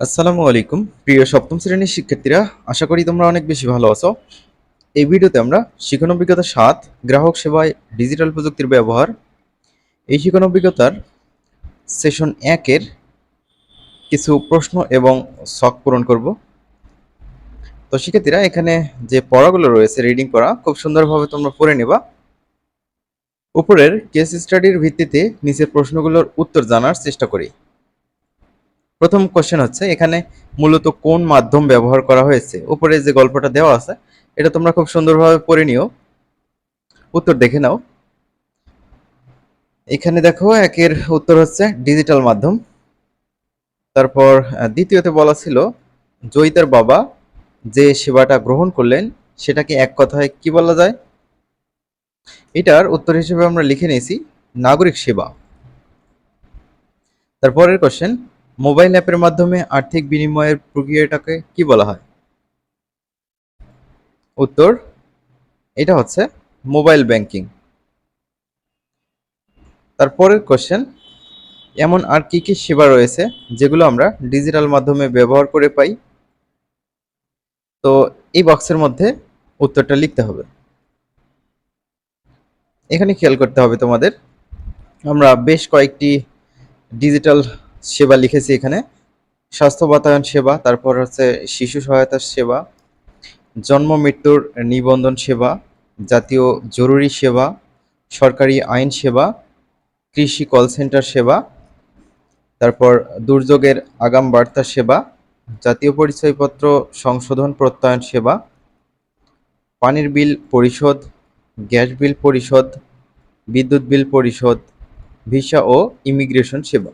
আসসালামু আলাইকুম। প্রিয় সপ্তম শ্রেণির শিক্ষার্থীরা, আশা করি তোমরা অনেক বেশি ভালো আছো। এই ভিডিওতে আমরা শিক্ষণ অভিজ্ঞতা সাত, গ্রাহক সেবায় ডিজিটাল প্রযুক্তির ব্যবহার। এই শিক্ষণ অভিজ্ঞতার সেশন একের কিছু প্রশ্ন এবং শখ পূরণ করব। তো শিক্ষার্থীরা, এখানে যে পড়াগুলো রয়েছে রিডিং পড়া, খুব সুন্দরভাবে তোমরা পড়ে নেবা। উপরের কেস স্টাডির ভিত্তিতে নিচের প্রশ্নগুলোর উত্তর জানার চেষ্টা করি। প্রথম কোশ্চেন হচ্ছে, এখানে মূলত কোন মাধ্যম ব্যবহার করা হয়েছে? উপরে যে গল্পটা দেওয়া আছে, এটা তোমরা খুব সুন্দরভাবে পড়ে নিও। উত্তর দেখে নাও। এখানে দেখো, একের উত্তর হচ্ছে ডিজিটাল মাধ্যম। তারপর দ্বিতীয়তে বলা ছিল, জয়িতার বাবা যে সেবাটা গ্রহণ করলেন, সেটাকে এক কথায় কি বলা যায়? এটার উত্তর হিসেবে আমরা লিখে নিয়েছি, নাগরিক সেবা। তারপরের কোশ্চেন মোবাইল অ্যাপের মাধ্যমে আর্থিক বিনিময়ের প্রক্রিয়াটাকে কি বলা হয়? উত্তর, এটা হচ্ছে মোবাইল ব্যাংকিং। তারপরের কোশ্চেন, এমন আর কি কি সেবা রয়েছে যেগুলো আমরা ডিজিটাল মাধ্যমে ব্যবহার করে পাই? তো এই বক্সের মধ্যে উত্তরটা লিখতে হবে। এখানে খেয়াল করতে হবে তোমাদের, আমরা বেশ কয়েকটি ডিজিটাল সেবা লিখেছি এখানে। স্বাস্থ্য বাতায়ন সেবা, তারপর হচ্ছে শিশু সহায়তা সেবা, জন্ম মৃত্যুর নিবন্ধন সেবা, জাতীয় জরুরি সেবা, সরকারি আইন সেবা, কৃষি কল সেন্টার সেবা, তারপর দুর্যোগের আগাম বার্তা সেবা, জাতীয় পরিচয়পত্র সংশোধন প্রত্যয়ন সেবা, পানির বিল পরিশোধ, গ্যাস বিল পরিশোধ, বিদ্যুৎ বিল পরিশোধ, ভিসা ও ইমিগ্রেশন সেবা।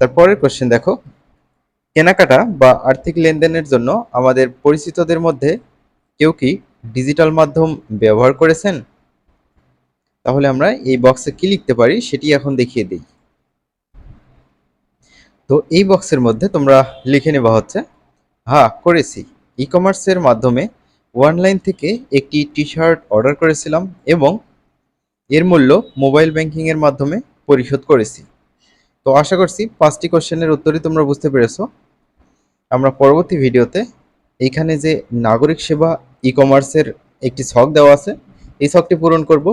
তারপরের কোশ্চেন দেখো। কেনাকাটা বা আর্থিক লেনদেনের জন্য আমাদের পরিচিতদের মধ্যে কেউ কি ডিজিটাল মাধ্যম ব্যবহার করেছেন? তাহলে আমরা এই বক্সে কি লিখতে পারি সেটি এখন দেখিয়ে দিই। তো এই বক্সের মধ্যে তোমরা লিখে নেওয়া হচ্ছে হ্যাঁ করেছি। ই কমার্সের মাধ্যমে অনলাইন থেকে একটি টি শার্ট অর্ডার করেছিলাম এবং এর মূল্য মোবাইল ব্যাংকিংয়ের মাধ্যমে পরিশোধ করেছি। তো আশা করছি পাঁচটি কোশ্চেনের উত্তরই তোমরা বুঝতে পেরেছ। আমরা পরবর্তী ভিডিওতে এইখানে যে নাগরিক সেবা ই কমার্সের একটি ছক দেওয়া আছে, এই ছকটি পূরণ করব